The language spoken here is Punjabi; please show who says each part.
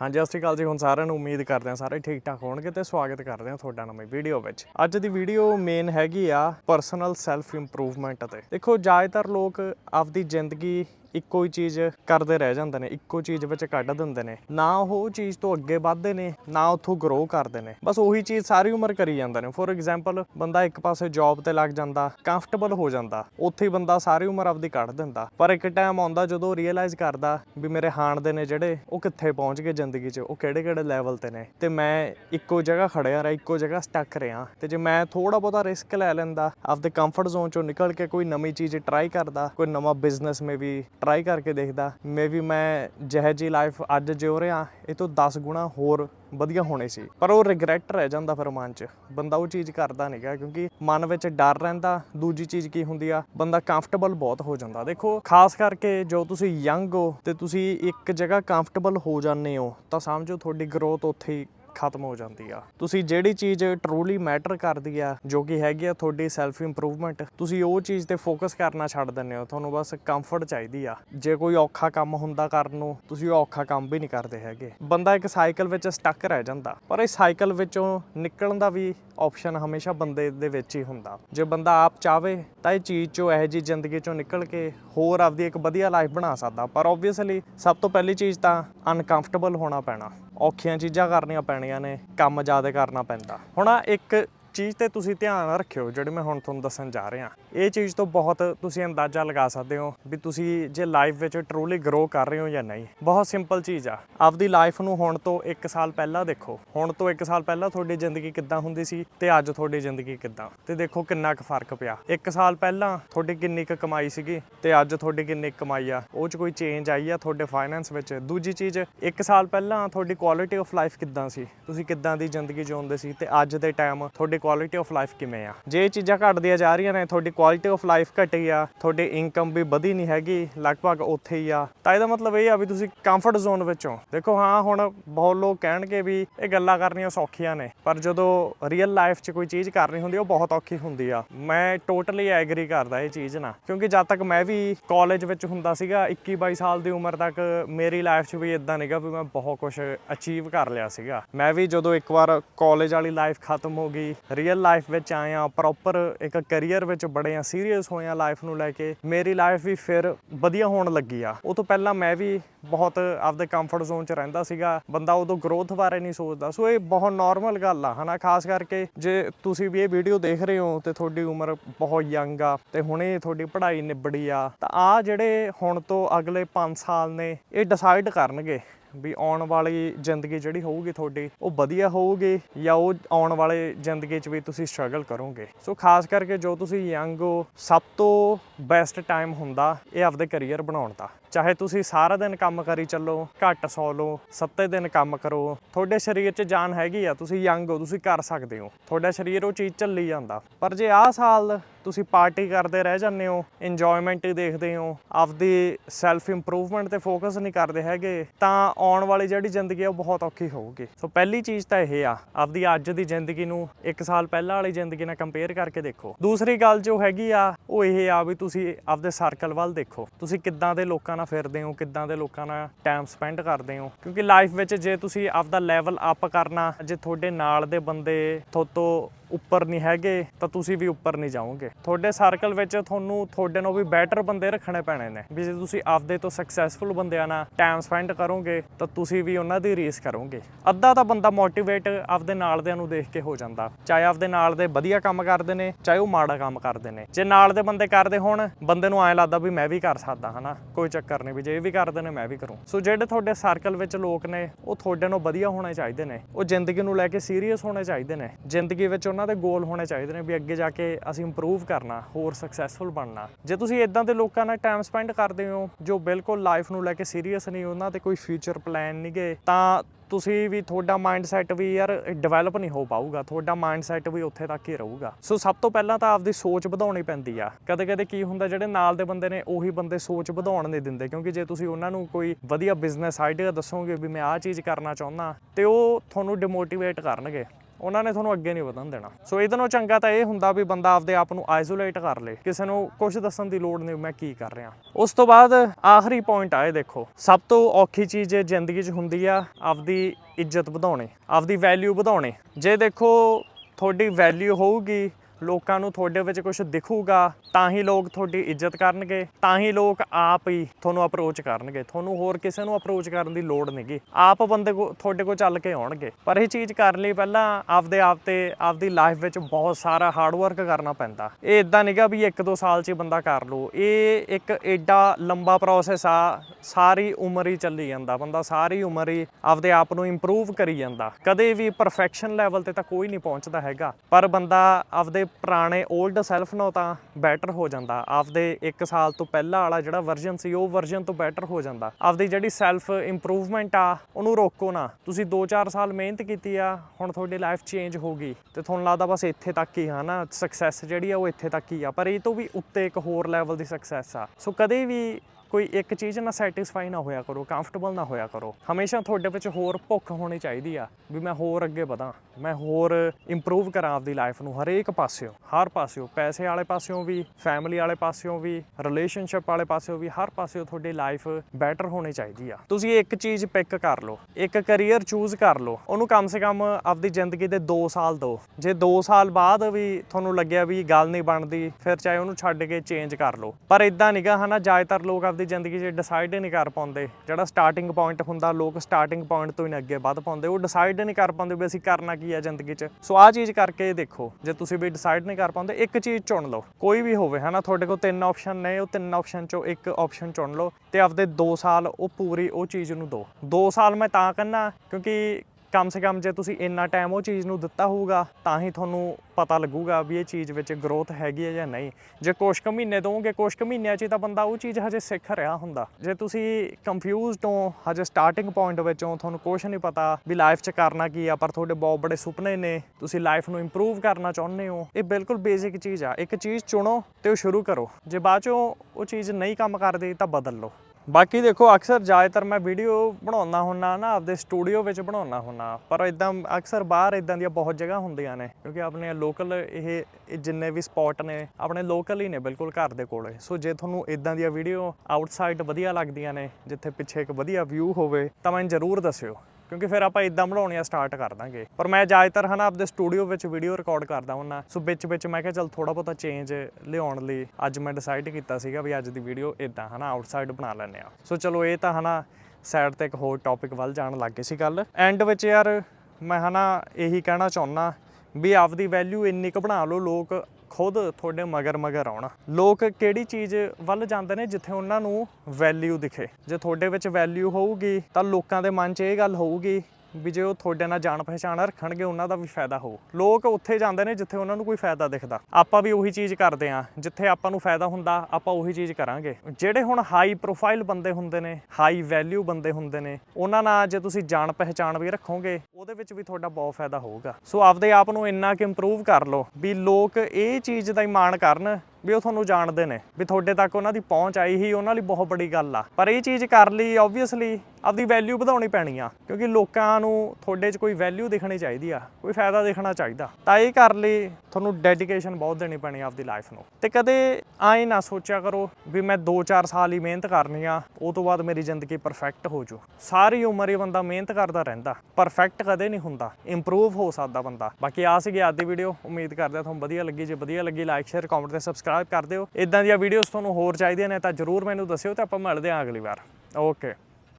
Speaker 1: ਹਾਂਜੀ, ਸਤਿ ਸ਼੍ਰੀ ਅਕਾਲ ਜੀ। ਹੁਣ ਸਾਰਿਆਂ ਨੂੰ ਉਮੀਦ ਕਰਦੇ ਹਾਂ ਸਾਰੇ ਠੀਕ ਠਾਕ ਹੋਣਗੇ ਤੇ ਸਵਾਗਤ ਕਰਦੇ ਹਾਂ ਤੁਹਾਡਾ ਨਵੀਂ ਵੀਡੀਓ ਵਿੱਚ। ਅੱਜ ਦੀ ਵੀਡੀਓ ਮੇਨ ਹੈਗੀ ਆ ਪਰਸਨਲ ਸੈਲਫ ਇੰਪਰੂਵਮੈਂਟ ਤੇ। ਦੇਖੋ, ਜ਼ਿਆਦਾਤਰ ਲੋਕ ਆਪਦੀ ਜ਼ਿੰਦਗੀ ਇੱਕੋ ਹੀ ਚੀਜ਼ ਕਰਦੇ ਰਹਿ ਜਾਂਦੇ ਨੇ, ਇੱਕੋ ਚੀਜ਼ ਵਿੱਚ ਕੱਢ ਦਿੰਦੇ ਨੇ। ਨਾ ਉਹ ਚੀਜ਼ ਤੋਂ ਅੱਗੇ ਵੱਧਦੇ ਨੇ, ਨਾ ਉੱਥੋਂ ਗਰੋ ਕਰਦੇ ਨੇ। ਬਸ ਉਹੀ ਚੀਜ਼ ਸਾਰੀ ਉਮਰ ਕਰੀ ਜਾਂਦੇ ਨੇ। ਫੋਰ ਐਗਜ਼ਾਮਪਲ ਬੰਦਾ ਇੱਕ ਪਾਸੇ ਜੌਬ ਤੇ ਲੱਗ ਜਾਂਦਾ ਕੰਫਰਟੇਬਲ ਹੋ ਜਾਂਦਾ, ਉੱਥੇ ਹੀ ਬੰਦਾ ਸਾਰੀ ਉਮਰ ਆਪਦੀ ਕੱਢ ਦਿੰਦਾ। ਪਰ ਇੱਕ ਟਾਈਮ ਆਉਂਦਾ ਜਦੋਂ ਰੀਅਲਾਈਜ਼ ਕਰਦਾ ਵੀ ਮੇਰੇ ਹਾਣ ਦੇ ਨੇ ਜਿਹੜੇ, ਉਹ ਕਿੱਥੇ ਪਹੁੰਚ ਗਏ ਜ਼ਿੰਦਗੀ 'ਚ, ਉਹ ਕਿਹੜੇ ਕਿਹੜੇ ਲੈਵਲ ਤੇ ਨੇ। ਤੇ ਮੈਂ ਇੱਕੋ ਜਗ੍ਹਾ ਖੜਿਆ ਰਿਹਾ, ਇੱਕੋ ਜਗ੍ਹਾ ਸਟਕ ਰਿਹਾ। ਤੇ ਜੇ ਮੈਂ ਥੋੜਾ ਬਹੁਤਾ ਰਿਸਕ ਲੈ ਲੈਂਦਾ, ਆਪਦੇ ਕੰਫਰਟ ਜ਼ੋਨ ਚੋਂ ਨਿਕਲ ਕੇ ਕੋਈ ਨਵੀਂ ਚੀਜ਼ ਟਰਾਈ ਕਰਦਾ, ਕੋਈ ਨਵਾਂ ਬਿਜ਼ਨਸ ਮੇ ਵੀ ਟਰਾਈ ਕਰਕੇ ਦੇਖਦਾ। ਮੇਬੀ ਮੈਂ ਜਿਹੇ ਜੀ ਲਾਈਫ ਅੱਜ ਜਿਉ ਰਿਹਾ, ਇਹ ਤੋਂ 10 ਗੁਣਾ ਹੋਰ ਵਧੀਆ ਹੋਣੇ ਸੀ। ਪਰ ਉਹ ਰਿਗਰੈਟ ਰਹਿ ਜਾਂਦਾ ਫਿਰ ਮਨ 'ਚ। ਬੰਦਾ ਉਹ ਚੀਜ਼ ਕਰਦਾ ਨਹੀਂਗਾ ਕਿਉਂਕਿ ਮਨ ਵਿੱਚ ਡਰ ਰਹਿੰਦਾ, ਦੂਜੀ ਚੀਜ਼ ਕੀ ਹੁੰਦੀ ਆ, ਬੰਦਾ ਕੰਫਰਟੇਬਲ ਬਹੁਤ ਹੋ ਜਾਂਦਾ। ਦੇਖੋ, ਖਾਸ ਕਰਕੇ ਜੋ ਤੁਸੀਂ ਯੰਗ ਹੋ ਤੇ ਤੁਸੀਂ ਇੱਕ ਜਗ੍ਹਾ ਕੰਫਰਟੇਬਲ ਹੋ ਜਾਂਦੇ ਹੋ, ਤਾਂ ਸਮਝੋ ਤੁਹਾਡੀ ਗਰੋਥ ਉੱਥੇ ਹੀ ਖਤਮ ਹੋ ਜਾਂਦੀ ਆ। ਤੁਸੀਂ ਜਿਹੜੀ ਚੀਜ਼ ਟਰੂਲੀ ਮੈਟਰ ਕਰਦੀ ਆ, ਜੋ ਕਿ ਹੈਗੀ ਆ ਤੁਹਾਡੀ ਸੈਲਫ ਇੰਪਰੂਵਮੈਂਟ ਤੁਸੀਂ ਉਹ ਚੀਜ਼ ਤੇ ਫੋਕਸ ਕਰਨਾ ਛੱਡ ਦਿੰਦੇ ਹੋ। ਤੁਹਾਨੂੰ ਬਸ ਕੰਫਰਟ ਚਾਹੀਦੀ ਆ। ਜੇ ਕੋਈ ਔਖਾ ਕੰਮ ਹੁੰਦਾ ਕਰਨ ਨੂੰ, ਤੁਸੀਂ ਉਹ ਔਖਾ ਕੰਮ ਵੀ ਨਹੀਂ ਕਰਦੇ ਹੈਗੇ। ਬੰਦਾ ਇੱਕ ਸਾਈਕਲ ਵਿੱਚ ਸਟਕ ਰਹਿ ਜਾਂਦਾ, ਪਰ ਇਹ ਸਾਈਕਲ ਵਿੱਚੋਂ ਨਿਕਲਣ ਦਾ ਵੀ ਆਪਸ਼ਨ ਹਮੇਸ਼ਾ ਬੰਦੇ ਦੇ ਵਿੱਚ ਹੀ ਹੁੰਦਾ। ਜੇ ਬੰਦਾ ਆਪ ਚਾਵੇ ਤਾਂ ਇਹ ਚੀਜ਼ ਚੋਂ, ਇਹੋ ਜੀ ਜ਼ਿੰਦਗੀ ਚੋਂ ਨਿਕਲ ਕੇ ਹੋਰ ਆਪਦੀ ਇੱਕ ਵਧੀਆ ਲਾਈਫ ਬਣਾ ਸਕਦਾ। ਪਰ ਆਬਵੀਅਸਲੀ ਸਭ ਤੋਂ ਪਹਿਲੀ ਚੀਜ਼ ਤਾਂ ਅਨਕੰਫਰਟੇਬਲ ਹੋਣਾ ਪੈਣਾ। ਔਖੀਆਂ ਚੀਜ਼ਾਂ ਕਰਨੀਆਂ ਪੈਣੀਆਂ ਨੇ ਕੰਮ ਜ਼ਿਆਦਾ ਕਰਨਾ ਪੈਂਦਾ। ਹੁਣ ਆਹ ਇੱਕ ਚੀਜ਼ ਤੇ ਤੁਸੀਂ ਧਿਆਨ ਰੱਖਿਓ, ਜਿਹੜੀ ਮੈਂ ਹੁਣ ਤੁਹਾਨੂੰ ਦੱਸਣ ਜਾ ਰਿਹਾ। ਇਹ ਚੀਜ਼ ਤੋਂ ਬਹੁਤ ਤੁਸੀਂ ਅੰਦਾਜ਼ਾ ਲਗਾ ਸਕਦੇ ਹੋ ਵੀ ਤੁਸੀਂ ਜੇ ਲਾਈਫ ਵਿੱਚ ਟਰੂਲੀ ਗਰੋ ਕਰ ਰਹੇ ਹੋ ਜਾਂ ਨਹੀਂ। ਬਹੁਤ ਸਿੰਪਲ ਚੀਜ਼ ਆ। ਆਪਦੀ ਲਾਈਫ ਨੂੰ ਹੁਣ ਤੋਂ 1 ਸਾਲ ਪਹਿਲਾਂ ਦੇਖੋ। ਹੁਣ ਤੋਂ 1 ਸਾਲ ਪਹਿਲਾਂ ਤੁਹਾਡੀ ਜ਼ਿੰਦਗੀ ਕਿੱਦਾਂ ਹੁੰਦੀ ਸੀ ਤੇ ਅੱਜ ਤੁਹਾਡੀ ਜ਼ਿੰਦਗੀ ਕਿੱਦਾਂ? ਤੇ ਦੇਖੋ ਕਿੰਨਾ ਕੁ ਫ਼ਰਕ ਪਿਆ। 1 ਸਾਲ ਪਹਿਲਾਂ ਤੁਹਾਡੀ ਕਿੰਨੀ ਕੁ ਕਮਾਈ ਸੀਗੀ ਤੇ ਅੱਜ ਤੁਹਾਡੀ ਕਿੰਨੀ ਕੁ ਕਮਾਈ ਆ। ਉਹ 'ਚ ਕੋਈ ਚੇਂਜ ਆਈ ਆ ਤੁਹਾਡੇ ਫਾਈਨੈਂਸ ਵਿੱਚ? ਦੂਜੀ ਚੀਜ਼ 1 ਸਾਲ ਪਹਿਲਾਂ ਤੁਹਾਡੀ ਕੁਆਲਿਟੀ ਆਫ ਲਾਈਫ ਕਿੱਦਾਂ ਸੀ? ਤੁਸੀਂ ਕਿੱਦਾਂ ਦੀ ਜ਼ਿੰਦਗੀ ਜਿਉਂਦੇ ਸੀ ਤੇ ਅੱਜ ਦੇ ਟਾਈਮ ਤੁਹਾਡੀ ਕੁਆਲਿਟੀ ਆਫ ਲਾਈਫ ਕਿਵੇਂ ਆ? ਜੇ ਇਹ ਚੀਜ਼ਾਂ ਘਟਦੀਆਂ ਜਾ ਰਹੀਆਂ ਨੇ, ਤੁਹਾਡੀ ਕੁਆਲਿਟੀ ਆਫ ਲਾਈਫ ਘਟੀ ਆ, ਤੁਹਾਡੀ ਇਨਕਮ ਵੀ ਵਧੀ ਨਹੀਂ ਹੈਗੀ, ਲਗਭਗ ਉੱਥੇ ਹੀ ਆ। ਤਾਂ ਇਹਦਾ ਮਤਲਬ ਇਹ ਆ ਵੀ ਤੁਸੀਂ ਕੰਫਰਟ ਜ਼ੋਨ ਵਿੱਚੋਂ। ਦੇਖੋ, ਹਾਂ, ਹੁਣ ਬਹੁਤ ਲੋਕ ਕਹਿਣਗੇ ਵੀ ਇਹ ਗੱਲਾਂ ਕਰਨੀਆਂ ਸੌਖੀਆਂ ਨੇ, ਪਰ ਜਦੋਂ ਰੀਅਲ ਲਾਈਫ 'ਚ ਕੋਈ ਚੀਜ਼ ਕਰਨੀ ਹੁੰਦੀ ਉਹ ਬਹੁਤ ਔਖੀ ਹੁੰਦੀ ਆ। ਮੈਂ ਟੋਟਲੀ ਐਗਰੀ ਕਰਦਾ ਇਹ ਚੀਜ਼ ਨਾਲ, ਕਿਉਂਕਿ ਜਦ ਤੱਕ ਮੈਂ ਵੀ ਕਾਲਜ ਵਿੱਚ ਹੁੰਦਾ ਸੀਗਾ 21 22 ਸਾਲ ਦੀ ਉਮਰ ਤੱਕ ਮੇਰੀ ਲਾਈਫ 'ਚ ਵੀ ਇਦਾਂ ਨਹੀਂਗਾ ਵੀ ਮੈਂ ਬਹੁਤ ਕੁਝ ਅਚੀਵ ਕਰ ਲਿਆ ਸੀਗਾ। ਮੈਂ ਵੀ ਜਦੋਂ ਇੱਕ ਵਾਰ ਕਾਲਜ ਵਾਲੀ ਲਾਈਫ ਖਤਮ ਹੋ ਗਈ ਰੀਅਲ ਲਾਈਫ ਵਿੱਚ ਆਏ ਆ ਪ੍ਰੋਪਰ ਇੱਕ ਕੈਰੀਅਰ ਵਿੱਚ ਬੜੇ ਆ ਸੀਰੀਅਸ ਹੋਏ ਆ ਲਾਈਫ ਨੂੰ ਲੈ ਕੇ। ਮੇਰੀ ਲਾਈਫ ਵੀ ਫਿਰ ਵਧੀਆ ਹੋਣ ਲੱਗੀ ਆ। ਉਹ ਤੋਂ ਪਹਿਲਾਂ ਮੈਂ ਵੀ ਬਹੁਤ ਆਪਦੇ ਕੰਫਰਟ ਜ਼ੋਨ 'ਚ ਰਹਿੰਦਾ ਸੀਗਾ। ਬੰਦਾ ਉਦੋਂ ਗਰੋਥ ਬਾਰੇ ਨਹੀਂ ਸੋਚਦਾ। ਸੋ ਇਹ ਬਹੁਤ ਨਾਰਮਲ ਗੱਲ ਆ, ਹਨਾ? ਖਾਸ ਕਰਕੇ ਜੇ ਤੁਸੀਂ ਵੀ ਇਹ ਵੀਡੀਓ ਦੇਖ ਰਹੇ ਹੋ ਤੇ ਤੁਹਾਡੀ ਉਮਰ ਬਹੁਤ ਯੰਗ ਆ ਤੇ ਹੁਣੇ ਤੁਹਾਡੀ ਪੜ੍ਹਾਈ ਨਿਬੜੀ ਆ, ਤਾਂ ਆ ਜਿਹੜੇ ਹੁਣ ਤੋਂ ਅਗਲੇ 5 ਸਾਲ ਨੇ, ਇਹ ਡਿਸਾਈਡ ਕਰਨਗੇ। ਵੀ ਆਉਣ ਵਾਲੀ ਜ਼ਿੰਦਗੀ ਜਿਹੜੀ ਹੋਊਗੀ ਤੁਹਾਡੀ, ਉਹ ਵਧੀਆ ਹੋਊਗੀ ਜਾਂ ਉਹ ਆਉਣ ਵਾਲੇ ਜ਼ਿੰਦਗੀ 'ਚ ਵੀ ਤੁਸੀਂ ਸਟਰਗਲ ਕਰੋਗੇ। ਸੋ ਖਾਸ ਕਰਕੇ ਜੋ ਤੁਸੀਂ ਯੰਗ ਹੋ, ਸਭ ਤੋਂ ਬੈਸਟ ਟਾਈਮ ਹੁੰਦਾ ਇਹ ਆਪਦੇ ਕੈਰੀਅਰ ਬਣਾਉਣ ਦਾ। ਚਾਹੇ ਤੁਸੀਂ ਸਾਰਾ ਦਿਨ ਕੰਮ ਕਰੀ ਚੱਲੋ, ਘੱਟ ਸੌ ਲਓ, ਸੱਤੇ ਦਿਨ ਕੰਮ ਕਰੋ, ਤੁਹਾਡੇ ਸਰੀਰ 'ਚ ਜਾਨ ਹੈਗੀ ਆ, ਤੁਸੀਂ ਯੰਗ ਹੋ, ਤੁਸੀਂ ਕਰ ਸਕਦੇ ਹੋ। ਤੁਹਾਡਾ ਸਰੀਰ ਉਹ ਚੀਜ਼ ਚੱਲੀ ਜਾਂਦਾ। ਪਰ ਜੇ ਆਹ ਸਾਲ ਤੁਸੀਂ ਪਾਰਟੀ ਕਰਦੇ ਰਹਿ ਜਾਂਦੇ ਹੋ ਇੰਜੋਇਮੈਂਟ ਹੀ ਦੇਖਦੇ ਹੋ, ਆਪਦੀ ਸੈਲਫ ਇੰਪਰੂਵਮੈਂਟ ਤੇ ਫੋਕਸ ਨਹੀਂ ਕਰਦੇ ਹੈਗੇ, ਤਾਂ ਆਉਣ ਵਾਲੀ ਜਿਹੜੀ ਜ਼ਿੰਦਗੀ ਆ, ਉਹ ਬਹੁਤ ਔਖੀ ਹੋਊਗੀ। ਸੋ ਪਹਿਲੀ ਚੀਜ਼ ਤਾਂ ਇਹ ਆ, ਆਪਦੀ ਅੱਜ ਦੀ ਜ਼ਿੰਦਗੀ ਨੂੰ 1 ਸਾਲ ਪਹਿਲਾਂ ਵਾਲੀ ਜ਼ਿੰਦਗੀ ਨਾਲ ਕੰਪੇਅਰ ਕਰਕੇ ਦੇਖੋ। ਦੂਸਰੀ ਗੱਲ ਜੋ ਹੈਗੀ ਆ, ਉਹ ਇਹ ਆ ਵੀ ਤੁਸੀਂ ਆਪਦੇ ਸਰਕਲ ਵੱਲ ਦੇਖੋ। ਤੁਸੀਂ ਕਿੱਦਾਂ ਦੇ ਲੋਕਾਂ ਨਾਲ ਫਿਰਦੇ ਹੋ, ਕਿੱਦਾਂ ਦੇ ਲੋਕਾਂ ਨਾਲ ਟਾਈਮ ਸਪੈਂਡ ਕਰਦੇ ਹੋ? ਕਿਉਂਕਿ ਲਾਈਫ ਵਿੱਚ ਜੇ ਤੁਸੀਂ ਆਪਦਾ ਲੈਵਲ ਅਪ ਕਰਨਾ, ਜੇ ਤੁਹਾਡੇ ਨਾਲ ਦੇ ਬੰਦੇ ਥੋਤੋਂ ਉੱਪਰ ਨਹੀਂ ਹੈਗੇ, ਤਾਂ ਤੁਸੀਂ ਵੀ ਉੱਪਰ ਨਹੀਂ ਜਾਓਗੇ। ਤੁਹਾਡੇ ਸਰਕਲ ਵਿੱਚ ਤੁਹਾਨੂੰ, ਤੁਹਾਡੇ ਨੂੰ ਵੀ ਬੈਟਰ ਬੰਦੇ ਰੱਖਣੇ ਪੈਣੇ ਨੇ। ਵੀ ਜੇ ਤੁਸੀਂ ਆਪਦੇ ਤੋਂ ਸਕਸੈਸਫੁਲ ਬੰਦਿਆਂ ਨਾਲ ਟਾਈਮ ਸਪੈਂਡ ਕਰੋਗੇ, ਤਾਂ ਤੁਸੀਂ ਵੀ ਉਹਨਾਂ ਦੀ ਰੀਸ ਕਰੋਗੇ। ਅੱਧਾ ਤਾਂ ਬੰਦਾ ਮੋਟੀਵੇਟ ਆਪਦੇ ਨਾਲ ਦਿਆਂ ਨੂੰ ਦੇਖ ਕੇ ਹੋ ਜਾਂਦਾ। ਚਾਹੇ ਆਪਦੇ ਨਾਲ ਦੇ ਵਧੀਆ ਕੰਮ ਕਰਦੇ ਨੇ, ਚਾਹੇ ਉਹ ਮਾੜਾ ਕੰਮ ਕਰਦੇ ਨੇ। ਜੇ ਨਾਲ ਦੇ ਬੰਦੇ ਕਰਦੇ ਹੋਣ, ਬੰਦੇ ਨੂੰ ਐਂ ਲੱਗਦਾ ਵੀ ਮੈਂ ਵੀ ਕਰ ਸਕਦਾ, ਹਨਾ? ਕੋਈ ਚੱਕਰ ਨਹੀਂ ਵੀ ਜੇ ਇਹ ਵੀ ਕਰਦੇ ਨੇ, ਮੈਂ ਵੀ ਕਰੂੰ। ਸੋ ਜਿਹੜੇ ਤੁਹਾਡੇ ਸਰਕਲ ਵਿੱਚ ਲੋਕ ਨੇ, ਉਹ ਤੁਹਾਡੇ ਨਾਲੋਂ ਵਧੀਆ ਹੋਣੇ ਚਾਹੀਦੇ ਨੇ। ਉਹ ਜ਼ਿੰਦਗੀ ਨੂੰ ਲੈ ਕੇ ਸੀਰੀਅਸ ਹੋਣੇ ਚਾਹੀਦੇ ਨੇ। ਜ਼ਿੰਦਗੀ ਵਿੱਚ ਉਹਨਾਂ ਦੇ ਗੋਲ ਹੋਣੇ ਚਾਹੀਦੇ ਨੇ ਵੀ ਅੱਗੇ ਜਾ ਕੇ ਅਸੀਂ ਇੰਪਰੂਵ ਕਰਨਾ, ਹੋਰ ਸਕਸੈਸਫੁਲ ਬਣਨਾ। ਜੇ ਤੁਸੀਂ ਇਦਾਂ ਦੇ ਲੋਕਾਂ ਨਾਲ ਟਾਈਮ ਸਪੈਂਡ ਕਰਦੇ ਹੋ, ਜੋ ਬਿਲਕੁਲ ਲਾਈਫ ਨੂੰ ਲੈ ਕੇ ਸੀਰੀਅਸ ਨਹੀਂ ਉਹਨਾਂ ਤੇ ਕੋਈ ਫਿਊਚਰ ਪਲਾਨ ਨਹੀਂਗੇ ਤਾਂ ਤੁਸੀਂ ਵੀ ਤੁਹਾਡਾ ਮਾਈਂਡ ਸੈਟ ਵੀ ਯਾਰ ਡਿਵੈਲਪ ਨਹੀਂ ਹੋ ਪਾਊਗਾ, ਤੁਹਾਡਾ ਮਾਈਂਡ ਸੈਟ ਵੀ ਉੱਥੇ ਤੱਕ ਹੀ ਰਹੂਗਾ। ਸੋ ਸਭ ਤੋਂ ਪਹਿਲਾਂ ਤਾਂ ਆਪਦੀ ਸੋਚ ਵਧਾਉਣੀ ਪੈਂਦੀ ਆ। ਕਦੇ ਕਦੇ ਕੀ ਹੁੰਦਾ, ਜਿਹੜੇ ਨਾਲ ਦੇ ਬੰਦੇ ਨੇ, ਉਹੀ ਬੰਦੇ ਸੋਚ ਵਧਾਉਣ ਨਹੀਂ ਦਿੰਦੇ, ਕਿਉਂਕਿ ਜੇ ਤੁਸੀਂ ਉਹਨਾਂ ਨੂੰ ਕੋਈ ਵਧੀਆ ਬਿਜ਼ਨਸ ਆਈਡੀਆ ਦੱਸੋਗੇ ਵੀ ਮੈਂ ਆਹ ਚੀਜ਼ ਕਰਨਾ ਚਾਹੁੰਦਾ, ਤੇ ਉਹ ਤੁਹਾਨੂੰ ਡਿਮੋਟੀਵੇਟ ਕਰਨਗੇ। ਉਹਨਾਂ ਨੇ ਤੁਹਾਨੂੰ ਅੱਗੇ ਨਹੀਂ ਵਧਣ ਦੇਣਾ। ਸੋ ਇਹਦੇ ਨਾਲੋਂ ਚੰਗਾ ਤਾਂ ਇਹ ਹੁੰਦਾ ਵੀ ਬੰਦਾ ਆਪਦੇ ਆਪ ਨੂੰ ਆਈਸੋਲੇਟ ਕਰ ਲੇ, ਕਿਸੇ ਨੂੰ ਕੁਝ ਦੱਸਣ ਦੀ ਲੋੜ ਨਹੀਂ ਮੈਂ ਕੀ ਕਰ ਰਿਹਾ। ਉਸ ਤੋਂ ਬਾਅਦ ਆਖਰੀ ਪੁਆਇੰਟ ਆ ਇਹ ਦੇਖੋ, ਸਭ ਤੋਂ ਔਖੀ ਚੀਜ਼ ਜ਼ਿੰਦਗੀ 'ਚ ਹੁੰਦੀ ਆ ਆਪਦੀ ਇੱਜ਼ਤ ਵਧਾਉਣੀ, ਆਪਦੀ ਵੈਲਿਊ ਵਧਾਉਣੀ। ਜੇ ਦੇਖੋ, ਤੁਹਾਡੀ ਵੈਲਿਊ ਹੋਊਗੀ ਲੋਕਾਂ ਨੂੰ ਤੁਹਾਡੇ ਵਿੱਚ ਕੁਝ ਦਿਖੂਗਾ, ਤਾਂ ਹੀ ਲੋਕ ਤੁਹਾਡੀ ਇੱਜ਼ਤ ਕਰਨਗੇ, ਤਾਂ ਹੀ ਲੋਕ ਆਪ ਹੀ ਤੁਹਾਨੂੰ ਅਪਰੋਚ ਕਰਨਗੇ। ਤੁਹਾਨੂੰ ਹੋਰ ਕਿਸੇ ਨੂੰ ਅਪਰੋਚ ਕਰਨ ਦੀ ਲੋੜ ਨਹੀਂਗੀ ਆਪ ਬੰਦੇ ਕੋ ਤੁਹਾਡੇ ਕੋਲ ਚੱਲ ਕੇ ਆਉਣਗੇ। ਪਰ ਇਹ ਚੀਜ਼ ਕਰਨ ਲਈ ਪਹਿਲਾਂ ਆਪਦੇ ਆਪ ਤੇ ਆਪਦੀ ਲਾਈਫ ਵਿੱਚ ਬਹੁਤ ਸਾਰਾ ਹਾਰਡ ਵਰਕ ਕਰਨਾ ਪੈਂਦਾ। ਇਹ ਇਦਾਂ ਨਹੀਂਗਾ ਵੀ ਇੱਕ ਦੋ ਸਾਲ 'ਚ ਹੀ ਬੰਦਾ ਕਰ ਲੋ ਇਹ ਇੱਕ ਐਡਾ ਲੰਬਾ ਪ੍ਰੋਸੈਸ ਆ, ਸਾਰੀ ਉਮਰ ਹੀ ਚੱਲੀ ਜਾਂਦਾ ਬੰਦਾ, ਸਾਰੀ ਉਮਰ ਹੀ ਆਪਦੇ ਆਪ ਨੂੰ ਇੰਪਰੂਵ ਕਰੀ ਜਾਂਦਾ। ਕਦੇ ਵੀ ਪਰਫੈਕਸ਼ਨ ਲੈਵਲ ਤੇ ਤਾਂ ਕੋਈ ਨਹੀਂ ਪਹੁੰਚਦਾ ਹੈਗਾ। ਪਰ ਬੰਦਾ ਆਪਦੇ ਪੁਰਾਣੇ 올ਡ ਸੈਲਫ ਨੂੰ ਤਾਂ ਬੈਟਰ ਹੋ ਜਾਂਦਾ। ਆਪਦੇ 1 ਸਾਲ ਤੋਂ ਪਹਿਲਾਂ ਵਾਲਾ ਜਿਹੜਾ ਵਰਜ਼ਨ ਸੀ, ਉਹ ਵਰਜ਼ਨ ਤੋਂ ਬੈਟਰ ਹੋ ਜਾਂਦਾ। ਆਪਦੀ ਜਿਹੜੀ ਸੈਲਫ ਇੰਪਰੂਵਮੈਂਟ ਆ, ਉਹਨੂੰ ਰੋਕੋ ਨਾ। ਤੁਸੀਂ 2-4 ਸਾਲ ਮਿਹਨਤ ਕੀਤੀ ਆ, ਹੁਣ ਤੁਹਾਡੀ ਲਾਈਫ ਚੇਂਜ ਹੋ ਗਈ। ਤੇ ਤੁਹਾਨੂੰ ਲੱਗਦਾ ਬਸ ਇੱਥੇ ਤੱਕ ਹੀ ਆ ਨਾ ਸਕਸੈਸ ਜਿਹੜੀ ਆ ਉਹ ਇੱਥੇ ਤੱਕ ਹੀ ਆ। ਪਰ ਇਹ ਤੋਂ ਵੀ ਉੱਤੇ ਇੱਕ ਹੋਰ ਲੈਵਲ ਦੀ ਸਕਸੈਸ ਆ। ਸੋ ਕਦੇ ਵੀ ਕੋਈ ਇੱਕ ਚੀਜ਼ ਨਾਲ ਸੈਟੀਸਫਾਈ ਨਾ ਹੋਇਆ ਕਰੋ ਕੰਫਰਟੇਬਲ ਨਾ ਹੋਇਆ ਕਰੋ। ਹਮੇਸ਼ਾ ਤੁਹਾਡੇ ਵਿੱਚ ਹੋਰ ਭੁੱਖ ਹੋਣੀ ਚਾਹੀਦੀ ਆ, ਵੀ ਮੈਂ ਹੋਰ ਅੱਗੇ ਵਧਾਂ। ਮੈਂ ਹੋਰ ਇੰਪਰੂਵ ਕਰਾਂ ਆਪਦੀ ਲਾਈਫ ਨੂੰ ਹਰੇਕ ਪਾਸਿਓਂ, ਹਰ ਪਾਸਿਓਂ, ਪੈਸੇ ਵਾਲੇ ਪਾਸਿਓਂ ਵੀ ਫੈਮਿਲੀ ਵਾਲੇ ਪਾਸਿਓਂ ਵੀ ਰਿਲੇਸ਼ਨਸ਼ਿਪ ਵਾਲੇ ਪਾਸਿਓਂ ਵੀ, ਹਰ ਪਾਸਿਓਂ ਤੁਹਾਡੀ ਲਾਈਫ ਬੈਟਰ ਹੋਣੀ ਚਾਹੀਦੀ ਆ। ਤੁਸੀਂ ਇੱਕ ਚੀਜ਼ ਪਿਕ ਕਰ ਲਓ, ਇੱਕ ਕੈਰੀਅਰ ਚੂਜ਼ ਕਰ ਲਓ, ਉਹਨੂੰ ਕਮ ਸੇ ਕਮ ਆਪਦੀ ਜ਼ਿੰਦਗੀ ਦੇ 2 ਸਾਲ ਦਿਓ। ਜੇ 2 ਸਾਲ ਬਾਅਦ ਵੀ ਤੁਹਾਨੂੰ ਲੱਗਿਆ ਵੀ ਗੱਲ ਨਹੀਂ ਬਣਦੀ, ਫਿਰ ਚਾਹੇ ਉਹਨੂੰ ਛੱਡ ਕੇ ਚੇਂਜ ਕਰ ਲਓ। ਪਰ ਇਦਾਂ ਨਹੀਂਗਾ ਹਨਾ, ਜ਼ਿਆਦਾਤਰ ਲੋਕ ਆਪਦੀ ਜ਼ਿੰਦਗੀ 'ਚ ਡਿਸਾਈਡ ਹੀ ਨਹੀਂ ਕਰ ਪਾਉਂਦੇ। ਜਿਹੜਾ ਸਟਾਰਟਿੰਗ ਪੁਆਇੰਟ ਹੁੰਦਾ, ਲੋਕ ਸਟਾਰਟਿੰਗ ਪੁਆਇੰਟ ਤੋਂ ਹੀ ਅੱਗੇ ਵੱਧ ਪਾਉਂਦੇ। ਉਹ ਡਿਸਾਈਡ ਨਹੀਂ ਕਰ ਪਾਉਂਦੇ ਵੀ ਅਸੀਂ ਕਰਨਾ ਕੀ ਹੈ ਜ਼ਿੰਦਗੀ 'ਚ। ਸੋ ਆਹ ਚੀਜ਼ ਕਰਕੇ ਦੇਖੋ, ਜੇ ਤੁਸੀਂ ਵੀ ਡਿਸਾਈਡ ਨਹੀਂ ਕਰ ਪਾਉਂਦੇ, ਇੱਕ ਚੀਜ਼ ਚੁਣ ਲਓ। ਕੋਈ ਵੀ ਹੋਵੇ, ਹਨਾ, ਤੁਹਾਡੇ ਕੋਲ ਤਿੰਨ ਆਪਸ਼ਨ ਨੇ, ਉਹ ਤਿੰਨ ਆਪਸ਼ਨ 'ਚੋਂ ਇੱਕ ਆਪਸ਼ਨ ਚੁਣ ਲਓ ਤੇ ਆਪਦੇ 2 ਸਾਲ ਉਹ ਪੂਰੀ ਉਹ ਚੀਜ਼ ਨੂੰ ਦਿਓ 2 ਸਾਲ ਮੈਂ ਤਾਂ ਕਹਿੰਦਾ, ਕਿਉਂਕਿ ਕਮ ਸੇ ਕਮ ਜੇ ਤੁਸੀਂ ਇੰਨਾ ਟਾਈਮ ਉਹ ਚੀਜ਼ ਨੂੰ ਦਿੱਤਾ ਹੋਊਗਾ, ਤਾਂ ਹੀ ਤੁਹਾਨੂੰ ਪਤਾ ਲੱਗੂਗਾ ਵੀ ਇਹ ਚੀਜ਼ ਵਿੱਚ ਗਰੋਥ ਹੈਗੀ ਹੈ ਜਾਂ ਨਹੀਂ। ਜੇ ਕੁਛ ਕੁ ਮਹੀਨੇ ਦੋਗੇ ਕੁਛ ਕੁ ਮਹੀਨਿਆਂ 'ਚ ਹੀ ਤਾਂ ਬੰਦਾ ਉਹ ਚੀਜ਼ ਹਜੇ ਸਿੱਖ ਰਿਹਾ ਹੁੰਦਾ। ਜੇ ਤੁਸੀਂ ਕੰਫਿਊਜ਼ਡ ਹੋ, ਹਜੇ ਸਟਾਰਟਿੰਗ ਪੁਆਇੰਟ ਵਿੱਚੋਂ ਤੁਹਾਨੂੰ ਕੁਛ ਨਹੀਂ ਪਤਾ ਵੀ ਲਾਈਫ 'ਚ ਕਰਨਾ ਕੀ ਆ, ਪਰ ਤੁਹਾਡੇ ਬਹੁਤ ਬੜੇ ਸੁਪਨੇ ਨੇ, ਤੁਸੀਂ ਲਾਈਫ ਨੂੰ ਇੰਪਰੂਵ ਕਰਨਾ ਚਾਹੁੰਦੇ ਹੋ, ਇਹ ਬਿਲਕੁਲ ਬੇਸਿਕ ਚੀਜ਼ ਆ। ਇੱਕ ਚੀਜ਼ ਚੁਣੋ ਤੇ ਉਹ ਸ਼ੁਰੂ ਕਰੋ। ਜੇ ਬਾਅਦ 'ਚੋਂ ਉਹ ਚੀਜ਼ ਨਹੀਂ ਕੰਮ ਕਰਦੀ, ਤਾਂ ਬਦਲ ਲਓ। ਬਾਕੀ ਦੇਖੋ, ਅਕਸਰ ਜ਼ਿਆਦਾਤਰ ਮੈਂ ਵੀਡੀਓ ਬਣਾਉਂਦਾ ਹੁੰਨਾ ਨਾ, ਆਪਦੇ ਸਟੂਡੀਓ ਵਿੱਚ ਬਣਾਉਂਦਾ ਹੁੰਨਾ ਪਰ ਇਦਾਂ ਅਕਸਰ ਬਾਹਰ ਇਦਾਂ ਦੀਆਂ ਬਹੁਤ ਜਗ੍ਹਾ ਹੁੰਦੀਆਂ ਨੇ, ਕਿਉਂਕਿ ਆਪਣੇ ਲੋਕਲ ਇਹ ਇਹ ਜਿੰਨੇ ਵੀ ਸਪੌਟ ਨੇ, ਆਪਣੇ ਲੋਕਲ ਹੀ ਨੇ ਬਿਲਕੁਲ ਘਰ ਦੇ ਕੋਲੇ। ਸੋ ਜੇ ਤੁਹਾਨੂੰ ਇਦਾਂ ਦੀਆਂ ਵੀਡੀਓ ਆਊਟਸਾਈਡ ਵਧੀਆ ਲੱਗਦੀਆਂ ਨੇ, ਜਿੱਥੇ ਪਿੱਛੇ ਇੱਕ ਵਧੀਆ ਵਿਊ ਹੋਵੇ, ਤਾਂ ਮੈਨੂੰ ਜ਼ਰੂਰ ਦੱਸਿਓ। ਕਿਉਂਕਿ ਫਿਰ ਆਪਾਂ ਇਦਾਂ ਬਣਾਉਣੀਆਂ ਸਟਾਰਟ ਕਰ ਦਾਂਗੇ। ਪਰ ਮੈਂ ਜ਼ਿਆਦਾਤਰ ਹਨਾ ਆਪਦੇ ਸਟੂਡੀਓ ਵਿੱਚ ਵੀਡੀਓ ਰਿਕਾਰਡ ਕਰਦਾ ਹੁੰਨਾ ਸੋ ਵਿੱਚ ਵਿੱਚ ਮੈਂ ਕਿਹਾ, ਚਲ ਥੋੜਾ ਬਹੁਤਾ ਚੇਂਜ ਲਿਆਉਣ ਲਈ ਅੱਜ ਮੈਂ ਡਿਸਾਈਡ ਕੀਤਾ ਸੀਗਾ ਵੀ ਅੱਜ ਦੀ ਵੀਡੀਓ ਇਦਾਂ ਹਨਾ ਆਊਟਸਾਈਡ ਬਣਾ ਲੈਂਦੇ ਆ। ਸੋ ਚਲੋ ਇਹ ਤਾਂ ਹਨਾ ਸਾਈਡ ਤੇ ਇੱਕ ਹੋਰ ਟੌਪਿਕ ਵੱਲ ਜਾਣ ਲੱਗ ਗਏ ਸੀ ਗੱਲ। ਐਂਡ ਵਿੱਚ ਯਾਰ, ਮੈਂ ਹਨਾ ਇਹੀ ਕਹਿਣਾ ਚਾਹੁੰਦਾ ਵੀ ਆਪਦੀ ਵੈਲਿਊ ਇੰਨੀ ਕੁ ਬਣਾ ਲਓ, ਲੋਕ ਖੁਦ ਤੁਹਾਡੇ ਮਗਰ ਮਗਰ ਆਉਣ। ਲੋਕ ਕਿਹੜੀ ਚੀਜ਼ ਵੱਲ ਜਾਂਦੇ ਨੇ ਜਿੱਥੇ ਉਹਨਾਂ ਨੂੰ ਵੈਲਿਊ ਦਿਖੇ? ਜੇ ਤੁਹਾਡੇ ਵਿੱਚ ਵੈਲਿਊ ਹੋਊਗੀ ਤਾਂ ਲੋਕਾਂ ਦੇ ਮਨ 'ਚ ਇਹ ਗੱਲ ਹੋਊਗੀ ਵੀ ਜੇ ਉਹ ਤੁਹਾਡੇ ਨਾਲ ਜਾਣ ਪਛਾਣ ਰੱਖਣਗੇ, ਉਹਨਾਂ ਦਾ ਵੀ ਫਾਇਦਾ ਹੋਊ। ਲੋਕ ਉੱਥੇ ਜਾਂਦੇ ਨੇ ਜਿੱਥੇ ਉਹਨਾਂ ਨੂੰ ਕੋਈ ਫਾਇਦਾ ਦਿਖਦਾ। ਆਪਾਂ ਵੀ ਉਹੀ ਚੀਜ਼ ਕਰਦੇ ਆਂ ਜਿੱਥੇ ਆਪਾਂ ਨੂੰ ਫਾਇਦਾ ਹੁੰਦਾ, ਆਪਾਂ ਉਹੀ ਚੀਜ਼ ਕਰਾਂਗੇ। ਜਿਹੜੇ ਹੁਣ ਹਾਈ ਪ੍ਰੋਫਾਈਲ ਬੰਦੇ ਹੁੰਦੇ ਨੇ ਹਾਈ ਵੈਲਿਊ ਬੰਦੇ ਹੁੰਦੇ ਨੇ, ਉਹਨਾਂ ਨਾਲ ਜੇ ਤੁਸੀਂ ਜਾਣ ਪਹਿਚਾਣ ਵੀ ਰੱਖੋਗੇ, ਉਹਦੇ ਵਿੱਚ ਵੀ ਤੁਹਾਡਾ ਬਹੁਤ ਫਾਇਦਾ ਹੋਊਗਾ। ਸੋ ਆਪਦੇ ਆਪ ਨੂੰ ਇੰਨਾ ਕਿ ਇੰਪਰੂਵ ਕਰ ਲਓ ਵੀ ਲੋਕ ਇਹ ਚੀਜ਼ ਦਾ ਹੀ ਮਾਣ ਕਰਨ ਵੀ ਉਹ ਤੁਹਾਨੂੰ ਜਾਣਦੇ ਨੇ, ਵੀ ਤੁਹਾਡੇ ਤੱਕ ਉਹਨਾਂ ਦੀ ਪਹੁੰਚ ਆਈ ਹੀ ਉਹਨਾਂ ਲਈ ਬਹੁਤ ਵੱਡੀ ਗੱਲ ਆ। ਪਰ ਇਹ ਚੀਜ਼ ਕਰ ਲਈ ਆਬਵੀਅਸਲੀ ਆਪਦੀ ਵੈਲਿਊ ਵਧਾਉਣੀ ਪੈਣੀ ਆ, ਕਿਉਂਕਿ ਲੋਕਾਂ ਨੂੰ ਤੁਹਾਡੇ 'ਚ ਕੋਈ ਵੈਲਿਊ ਦਿਖਣੀ ਚਾਹੀਦੀ ਆ, ਕੋਈ ਫਾਇਦਾ ਦਿਖਣਾ ਚਾਹੀਦਾ। ਤਾਂ ਇਹ ਕਰ ਲਈ, ਤੁਹਾਨੂੰ ਡੈਡੀਕੇਸ਼ਨ ਬਹੁਤ ਦੇਣੀ ਪੈਣੀ ਆਪਦੀ ਲਾਈਫ ਨੂੰ। ਤੇ ਕਦੇ ਆਏ ਨਾ ਸੋਚਿਆ ਕਰੋ ਵੀ ਮੈਂ 2-4 ਸਾਲ ਹੀ ਮਿਹਨਤ ਕਰਨੀ ਆ, ਉਹ ਤੋਂ ਬਾਅਦ ਮੇਰੀ ਜ਼ਿੰਦਗੀ ਪਰਫੈਕਟ ਹੋ ਜੂ। ਸਾਰੀ ਉਮਰ ਹੀ ਬੰਦਾ ਮਿਹਨਤ ਕਰਦਾ ਰਹਿੰਦਾ ਪਰਫੈਕਟ ਕਦੇ ਨਹੀਂ ਹੁੰਦਾ ਇੰਪਰੂਵ ਹੋ ਸਕਦਾ ਬੰਦਾ। ਬਾਕੀ ਆ ਸੀਗੀ ਅੱਜ ਦੀ ਵੀਡੀਓ ਉਮੀਦ ਕਰਦੇ ਤੁਹਾਨੂੰ ਵਧੀਆ ਲੱਗੀ, ਜੇ ਵਧੀਆ ਲੱਗੀ ਲਾਈਕ ਸ਼ੇਅਰ ਕਮੈਂਟ ਤੇ ਸਬਸਕ੍ਰਾਈਬ ਕਰ ਦਿਓ। ਇਦਾਂ ਦੀਆਂ ਵੀਡੀਓਜ਼ ਤੁਹਾਨੂੰ ਹੋਰ ਚਾਹੀਦੀਆਂ ਨੇ ਤਾਂ ਜਰੂਰ ਮੈਨੂੰ ਦੱਸਿਓ ਤੇ ਆਪਾਂ ਮਿਲਦੇ ਹਾਂ ਅਗਲੀ ਵਾਰ। ਓਕੇ